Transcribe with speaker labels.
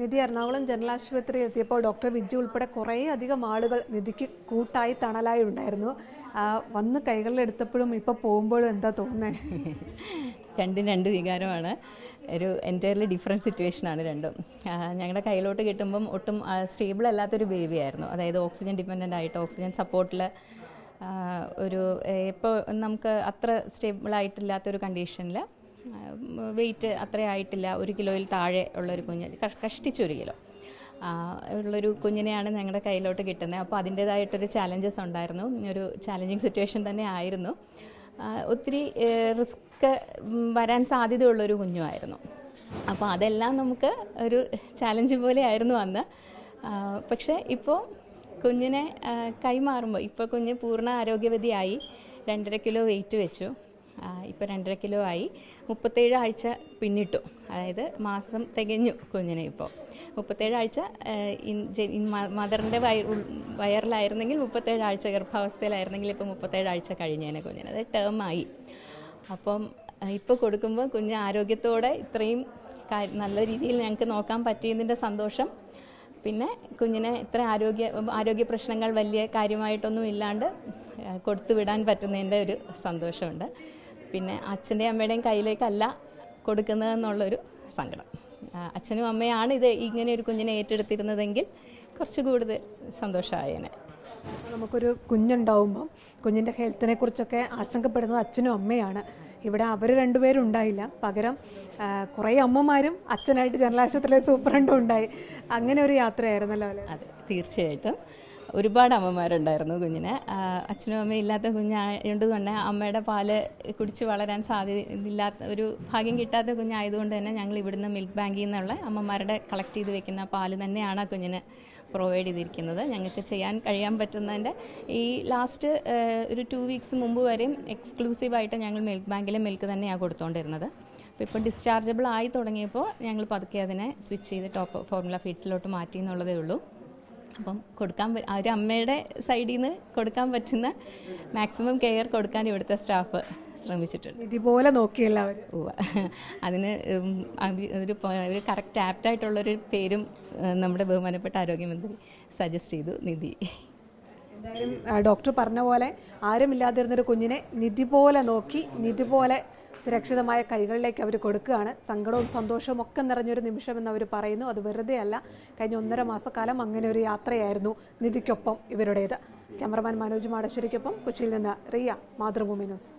Speaker 1: നിധി Ernakulam general ആശുപത്രി എത്തിയപ്പോൾ doctor Viju ഉൾപ്പെടെ കുറേ അധികം ആളുകൾ നിധിക്ക് കൂട്ടായി തണലായി ഉണ്ടായിരുന്നു. വന്ന് കൈകളിൽ എടുത്തപ്പോഴും ഇപ്പോൾ പോകുമ്പോഴും എന്താ തോന്നുന്നത്
Speaker 2: രണ്ടും രണ്ട് വികാരമാണ്. ഒരു എന്റയർലി ഡിഫറെന്റ് സിറ്റുവേഷനാണ് രണ്ടും. ഞങ്ങളുടെ കയ്യിലോട്ട് കിട്ടുമ്പം ഒട്ടും സ്റ്റേബിൾ അല്ലാത്തൊരു ബേബി ആയിരുന്നു. അതായത് ഓക്സിജൻ ഡിപ്പെൻഡന്റ് ആയിട്ട് ഓക്സിജൻ സപ്പോർട്ടിൽ ഒരു ഇപ്പോൾ നമുക്ക് അത്ര സ്റ്റേബിൾ ആയിട്ടില്ലാത്തൊരു കണ്ടീഷനിൽ വെയിറ്റ് അത്ര ആയിട്ടില്ല. ഒരു കിലോയിൽ താഴെ ഉള്ളൊരു കുഞ്ഞ്. കഷ്ടിച്ചൊരു കിലോ. ഉള്ളൊരു കുഞ്ഞിനെയാണ് ഞങ്ങളുടെ കയ്യിലോട്ട് കിട്ടുന്നത്. അപ്പോൾ അതിന്റേതായിട്ടൊരു ചാലഞ്ചസ് ഉണ്ടായിരുന്നു. ഒരു ചാലഞ്ചിങ് സിറ്റുവേഷൻ തന്നെ ആയിരുന്നു. ഒത്തിരി റിസ്ക് വരാൻ സാധ്യതയുള്ളൊരു കുഞ്ഞുമായിരുന്നു. അപ്പോൾ അതെല്ലാം നമുക്ക് ഒരു ചാലഞ്ച് പോലെ ആയിരുന്നു അന്ന്. പക്ഷേ ഇപ്പോൾ കുഞ്ഞിനെ കൈമാറുമ്പോൾ ഇപ്പോൾ കുഞ്ഞ് പൂർണ ആരോഗ്യവതിയായി. രണ്ടര കിലോ വെയിറ്റ് വെച്ചു. ഇപ്പോൾ രണ്ടര കിലോ ആയി. മുപ്പത്തേഴ് ആഴ്ച പിന്നിട്ടു. അതായത് മാസം തികഞ്ഞു കുഞ്ഞിനെ ഇപ്പോൾ മുപ്പത്തേഴ് ആഴ്ച മദറിന്റെ വയർ വയറിലായിരുന്നെങ്കിൽ മുപ്പത്തേഴ് ആഴ്ച ഗർഭാവസ്ഥയിലായിരുന്നെങ്കിൽ ഇപ്പോൾ മുപ്പത്തേഴ് ആഴ്ച കഴിഞ്ഞേനെ കുഞ്ഞിന്. അത് ആയി. അപ്പം ഇപ്പോൾ കൊടുക്കുമ്പോൾ കുഞ്ഞ് ആരോഗ്യത്തോടെ ഇത്രയും നല്ല രീതിയിൽ ഞങ്ങൾക്ക് നോക്കാൻ പറ്റിയതിന്റെ സന്തോഷം. പിന്നെ കുഞ്ഞിനെ ഇത്ര ആരോഗ്യ ആരോഗ്യ പ്രശ്നങ്ങൾ വലിയ കാര്യമായിട്ടൊന്നും ഇല്ലാണ്ട് കൊടുത്തു വിടാൻ പറ്റുന്നതിന്റെ ഒരു സന്തോഷമുണ്ട്. പിന്നെ അച്ഛന്റെയും അമ്മയുടെയും കയ്യിലേക്കല്ല കൊടുക്കുന്നതെന്നുള്ളൊരു സങ്കടം. അച്ഛനും അമ്മയാണ് ഇത് ഇങ്ങനെ ഒരു കുഞ്ഞിനെ ഏറ്റെടുത്തിരുന്നതെങ്കിൽ കുറച്ച് കൂടുതൽ സന്തോഷമായേനെ.
Speaker 1: നമുക്കൊരു കുഞ്ഞുണ്ടാവുമ്പം കുഞ്ഞിന്റെ ഹെൽത്തിനെ കുറിച്ചൊക്കെ ആശങ്കപ്പെടുന്നത് അച്ഛനും അമ്മയാണ്. ഇവിടെ അവർ രണ്ടുപേരും ഉണ്ടായില്ല പകരം കുറേ അമ്മമാരും അച്ഛനായിട്ട് ജനറൽ ആശുപത്രിയിലെ സൂപ്രണ്ടും ഉണ്ടായി. അങ്ങനെ ഒരു യാത്രയായിരുന്നല്ലോ അല്ലേ?
Speaker 2: അതെ തീർച്ചയായിട്ടും. ഒരുപാട് അമ്മമാരുണ്ടായിരുന്നു കുഞ്ഞിന്. അച്ഛനും അമ്മയും ഇല്ലാത്ത കുഞ്ഞായതുകൊണ്ട് തന്നെ അമ്മയുടെ പാൽ കുടിച്ച് വളരാൻ സാധ്യതയില്ലാത്ത ഒരു ഭാഗ്യം കിട്ടാത്ത കുഞ്ഞായതുകൊണ്ട് തന്നെ ഞങ്ങൾ ഇവിടുന്ന് മിൽക്ക് ബാങ്കിൽ നിന്നുള്ള അമ്മമാരുടെ കളക്ട് ചെയ്ത് വെക്കുന്ന പാൽ തന്നെയാണ് ആ കുഞ്ഞിന് പ്രൊവൈഡ് ചെയ്തിരിക്കുന്നത്. ഞങ്ങൾക്ക് ചെയ്യാൻ കഴിയാൻ പറ്റുന്നതിന്റെ ഈ ലാസ്റ്റ് ഒരു ടു വീക്സ് മുമ്പ് വരെയും എക്സ്ക്ലൂസീവായിട്ട് ഞങ്ങൾ മിൽക്ക് ബാങ്കിലെ മിൽക്ക് തന്നെയാണ് കൊടുത്തുകൊണ്ടിരുന്നത് അപ്പോൾ ഇപ്പോൾ ഡിസ്ചാർജബിൾ ആയി തുടങ്ങിയപ്പോൾ ഞങ്ങൾ പതുക്കെ അതിനെ സ്വിച്ച് ചെയ്ത് ടോപ്പ് ഫോർമുല ഫീഡ്സിലോട്ട് മാറ്റി എന്നുള്ളതേ ഉള്ളൂ. അപ്പം കൊടുക്കാൻ ഒരു അമ്മയുടെ സൈഡിൽ നിന്ന് കൊടുക്കാൻ പറ്റുന്ന മാക്സിമം കെയർ കൊടുക്കാൻ ഇവിടുത്തെ സ്റ്റാഫ് ശ്രമിച്ചിട്ടുണ്ട്.
Speaker 1: ഇതുപോലെ നോക്കിയല്ല.
Speaker 2: അതിന് ഒരു ഒരു കറക്റ്റ് ആപ്റ്റായിട്ടുള്ളൊരു പേരും നമ്മുടെ ബഹുമാനപ്പെട്ട ആരോഗ്യമന്ത്രി സജസ്റ്റ് ചെയ്തു നിധി.
Speaker 1: എന്തായാലും ഡോക്ടർ പറഞ്ഞ പോലെ ആരുമില്ലാതിരുന്നൊരു കുഞ്ഞിനെ നിധി പോലെ നോക്കി നിധി പോലെ സുരക്ഷിതമായ കൈകളിലേക്ക് അവർ കൊടുക്കുകയാണ്. സങ്കടവും സന്തോഷവും ഒക്കെ നിറഞ്ഞൊരു നിമിഷം എന്ന് അവർ പറയുന്നു. അത് വെറുതെ അല്ല കഴിഞ്ഞ ഒന്നര മാസക്കാലം അങ്ങനെ ഒരു യാത്രയായിരുന്നു നിധിക്കൊപ്പം ഇവരുടേത്. ക്യാമറമാൻ മനോജ് മാടശ്ശേരിക്കൊപ്പം. കൊച്ചിയിൽ നിന്ന് റിയ മാതൃഭൂമി ന്യൂസ്.